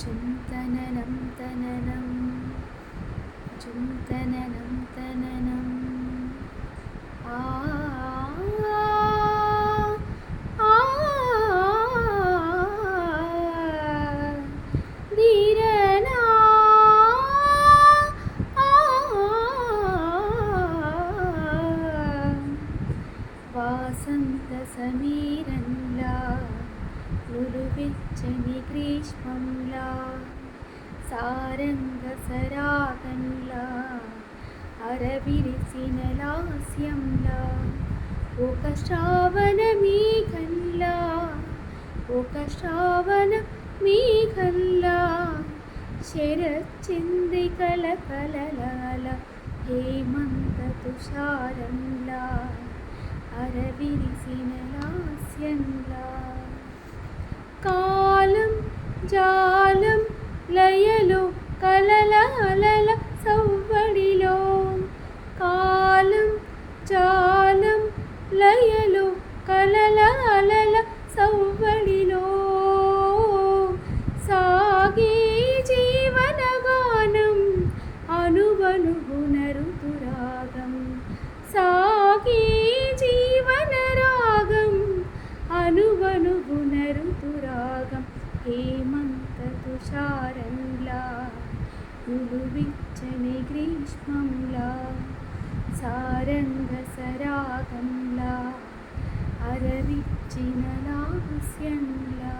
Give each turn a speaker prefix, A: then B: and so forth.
A: ചുംതനനം തനനം ചുംതനനം തനനം. ആ വാസന്ത സമീരന ఆ గ్రీష్మంలా సారంగ సరాగంలా అరవిరిసిన లాస్యంలా ఒక శ్రావణ మేఘంలా ఒక శ్రావణ మేఘంలా శరచంద్రికల కలలాల హేమంత తుషారంలా అరవిరిసిన లా జాలం లయలు కలల అలల సవ్వడిలో. కాలం జాలం లయలు కలల అలల సవ్వడిలో. సాగే జీవనగానం అనువనుగుణ హేమంత తుషారంలా నులువిచ్చని గ్రీష్మంలా సారంగ సరాగంలా అరవిచ్చిన లాస్యంలా.